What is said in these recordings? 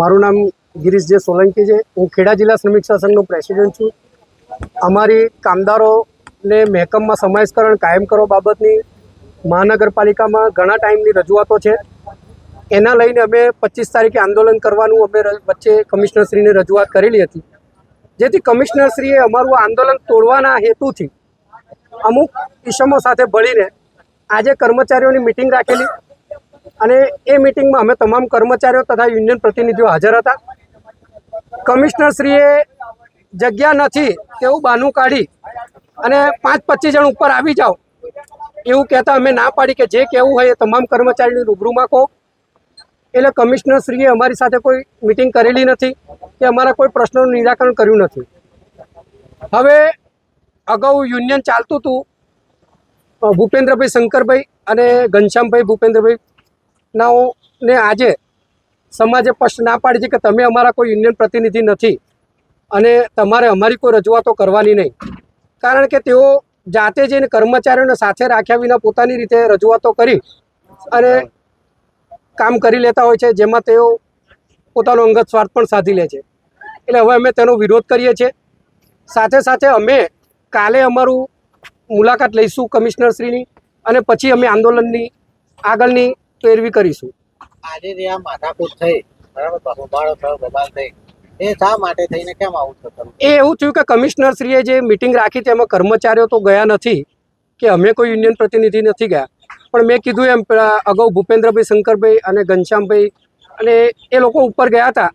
મારું નામ ગિરીશ જે સોલંકી છે. હું ખેડા જિલ્લા શ્રમિક સંઘનો પ્રેસિડેન્ટ છું. અમારી કામદારોને મહેકમમાં સમાવેશકરણ કાયમ કરો બાબતની મહાનગરપાલિકામાં ઘણા ટાઈમની રજૂઆતો છે. એના લઈને અમે પચીસ તારીખે આંદોલન કરવાનું અમે વચ્ચે કમિશનરશ્રીને રજૂઆત કરેલી હતી. જેથી કમિશનરશ્રીએ અમારું આંદોલન તોડવાના હેતુથી અમુક ઇસમો સાથે ભળીને આજે કર્મચારીઓની મિટિંગ રાખેલી. અને એ મિટિંગમાં અમે તમામ કર્મચારીઓ તથા યુનિયન પ્રતિનિધિઓ હાજર હતા. કમિશનરશ્રીએ જગ્યા નથી તેવું બહાનું કાઢી અને પાંચ પચીસ જણ ઉપર આવી જાઓ એવું કહેતા અમે ના પાડી કે જે કહેવું હોય એ તમામ કર્મચારીની રૂબરૂમાં કહો એટલે કમિશનરશ્રીએ અમારી સાથે કોઈ મિટિંગ કરેલી નથી કે અમારા કોઈ પ્રશ્નોનું નિરાકરણ કર્યું નથી. હવે અગાઉ યુનિયન ચાલતું હતું ભૂપેન્દ્રભાઈ શંકરભાઈ અને ઘનશ્યામભાઈ ભૂપેન્દ્રભાઈ નાઓ ને આજે સમાજે સ્પષ્ટ ના પાડી છે કે તમે અમારા કોઈ યુનિયન પ્રતિનિધિ નથી અને તમારે અમારી કોઈ રજૂઆતો કરવાની નહીં. કારણ કે તેઓ જાતે જઈને કર્મચારીઓને સાથે રાખ્યા વિના પોતાની રીતે રજૂઆતો કરી અને કામ કરી લેતા હોય છે, જેમાં તેઓ પોતાનો અંગત સ્વાર્થ પણ સાધી લે છે. એટલે હવે અમે તેનો વિરોધ કરીએ છીએ. સાથે સાથે અમે કાલે અમારું મુલાકાત લઈશું કમિશનરશ્રીની અને પછી અમે આંદોલનની આગળની પેરવી કરીશું. આજે જે આ માથાકૂટ થઈ બરાબર? હોબાળો થયો બબાલ થઈ. એ શા માટે થઈને કેમ આવું થતું? એ એવું થયું કે કમિશનર શ્રીએ જે મિટિંગ રાખી તેમાં કર્મચારીઓ તો ગયા નથી કે અમે કોઈ યુનિયન પ્રતિનિધિ નથી ગયા. પણ મેં કીધું એમ અગાઉ ભૂપેન્દ્રભાઈ શંકરભાઈ અને ઘનશ્યામભાઈ અને એ લોકો ઉપર ગયા હતા.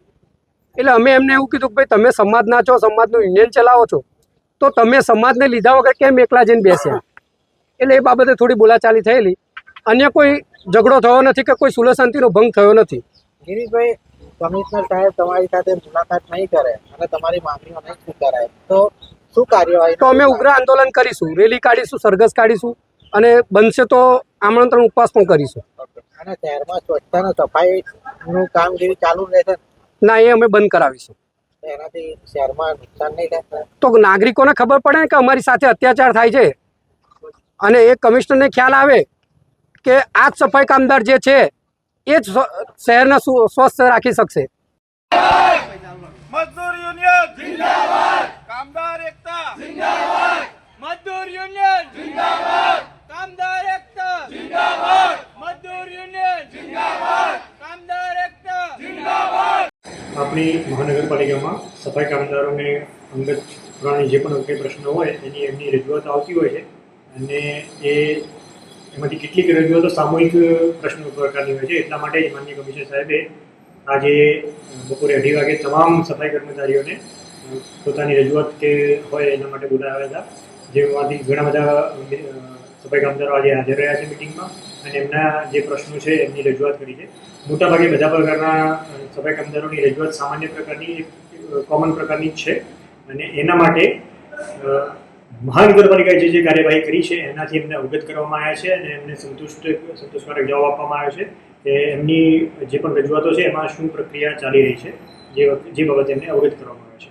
એટલે અમે એમને એવું કીધું કે ભાઈ તમે સમાજના છો સમાજનું યુનિયન ચલાવો છો. તો તમે સમાજને લીધા વગર કેમ એકલા જઈને બેસ્યા? એટલે એ બાબતે થોડી બોલાચાલી થયેલી. અન્ય કોઈ ઝઘડો થયો નથી કે કોઈ સુલહ શાંતિનો ભંગ થયો નથી. ગિરીશભાઈ કમિશનર સાહેબ તમારી સાથે મુલાકાત નહીં કરે અને તમારી માંગણીઓ નહીં સ્વીકારાય. તો શું કાર્યવાહી તો અમે ઉગ્ર આંદોલન કરીશું રેલી કાઢીશું સરઘસ કાઢીશું અને બનશે તો આમંત્રણ ઉપવાસ પણ કરીશું. અને શહેરમાં સ્વચ્છતા સફાઈનું કામગીરી ચાલુ રહેશે ના એ અમે બંધ કરાવીશું. એનાથી શહેરમાં નુકસાન નહીં થાય? તો નાગરિકોને ખબર પડે કે અમારી સાથે અત્યાચાર થાય છે. અને એ કમિશનરને ખ્યાલ આવે કે આ સફાઈ કામદાર જે છે એ જ શહેરને સુ- સ્વસ્થ રાખી શકશે. મજદૂર યુનિયન જિંદાબાદ. કામદાર એકતા. જિંદાબાદ. મજદૂર યુનિયન જિંદાબાદ. કામદાર એકતા. જિંદાબાદ. મજદૂર યુનિયન જિંદાબાદ. કામદાર એકતા. જિંદાબાદ. આપણી મહાનગરપાલિકામાં સફાઈ કામદારોને અંગત પુરાણી જે પણ અંગે પ્રશ્નો હોય એની એમની રજૂઆત આવતી હોય છે. અને એ એમાંથી કેટલીક રજૂઆતો સામૂહિક પ્રશ્નો પ્રકારની હોય છે. એટલા માટે જ માનનીય કમિશનર સાહેબે આજે બપોરે અઢી વાગે તમામ સફાઈ કર્મચારીઓને પોતાની રજૂઆત કે હોય એના માટે બોલાવ્યા હતા. જેમાંથી ઘણા બધા સફાઈ કામદારો આજે હાજર રહ્યા છે મિટિંગમાં અને એમના જે પ્રશ્નો છે એમની રજૂઆત કરી છે. મોટાભાગે બધા પ્રકારના સફાઈ કામદારોની રજૂઆત સામાન્ય પ્રકારની કોમન પ્રકારની જ છે. અને એના માટે મહાનગરપાલિકાએ જે જે કાર્યવાહી કરી છે એનાથી એમને અવગત કરવામાં આવ્યા છે અને એમને સંતુષ્ટ સંતોષકારક જવાબ આપવામાં આવ્યો છે કે એમની જે પણ રજૂઆતો છે એમાં શું પ્રક્રિયા ચાલી રહી છે જે જે બાબતે એમને અવગત કરવામાં આવ્યો છે.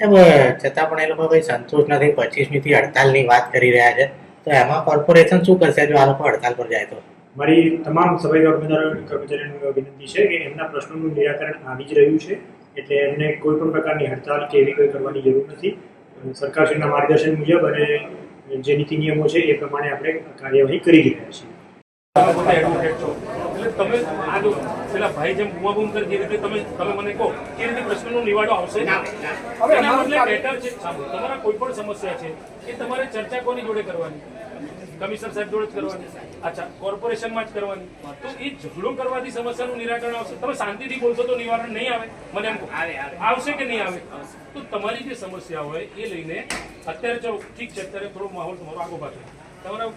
સાહેબ છતાં પણ એ લોકો કોઈ સંતોષ નથી પચીસમી થી હડતાલની વાત કરી રહ્યા છે. તો એમાં કોર્પોરેશન શું કરશે જો આ લોકો હડતાલ પર જાય તો? મારી તમામ સફાઈ કર્મચારીઓ કર્મચારીઓને વિનંતી છે કે એમના પ્રશ્નોનું નિરાકરણ આવી જ રહ્યું છે. એટલે એમને કોઈ પણ પ્રકારની હડતાલ કે એવી કોઈ કરવાની જરૂર નથી. સરકારશ્રીના માર્ગદર્શન મુજબ અને જે નીતિ નિયમો છે એ પ્રમાણે આપણે કાર્યવાહી કરી રહ્યા છીએ. તમે પોતે એડવોકેટ છો. એટલે તમે આ જો પેલા ભાઈ જેમ બૂમાબૂમ કરી જે રીતે તમે તમે મને કહો એ રીતે પ્રશ્નનો નિવાડો આવશે? એના બદલે બેટર છે તમારા કોઈ પણ સમસ્યા છે એ તમારે ચર્ચા કોની જોડે કરવાની? કમિશનર સાહેબ જોડે જ કરવાની. અચ્છા કોર્પોરેશનમાં જ કરવાની. તો એ ઝઘડો કરવાથી સમસ્યાનું નિરાકરણ આવશે. તમે શાંતિથી બોલશો તો નિવારણ નહીં આવે. મને એમ આવશે કે નહીં આવે? તો તમારી જે સમસ્યા હોય એ લઈને અત્યારે ચલો ઠીક છે અત્યારે થોડો માહોલ તમારો આગો પાછો. તમારા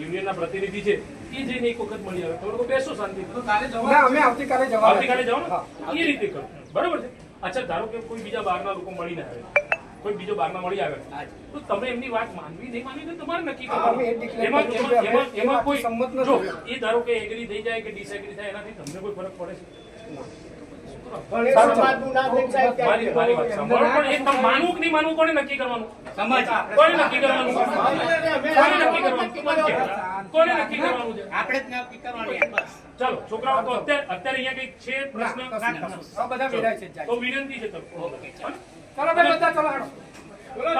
યુનિયનના પ્રતિનિધિ છે એ જઈને એક વખત મળી આવે. તમારે લોકો બેસો શાંતિ આવતીકાલે જવા આવતીકાલે જાઓ એ રીતે કરો. બરોબર છે? અચ્છા ધારો કે કોઈ બીજા બહારના લોકો મળીને આવે. કોઈ બીજો બારમાં મળી આવે. તો તમે એમની વાત માનવી નહીં માનવી તો તમારે નક્કી કરવાનું. એમાં એમાં કોઈ સંમત જો એ ધારો કે એગ્રી થઈ જાય કે ડિસએગ્રી થાય એનાથી તમને કોઈ ફરક પડે છે? સમાજનું નામ લઈને સાહેબ ક્યાં મારી મારી વાત સાંભળો. પણ એ તમે માનવું કે નહીં માનવું કોને નક્કી કરવાનું? કોને નક્કી કરવાનું? કોને નક્કી કરવાનું? કોને કોને નક્કી કરવાનું. છે? આપણે જ નક્કી કરવાની બસ. ચાલો છોકરાઓ તો અત્યારે અત્યારે અહીંયા કંઈક છે પ્રશ્ન? તો વિનંતી છે ચલો ભાઈ બધા ચલો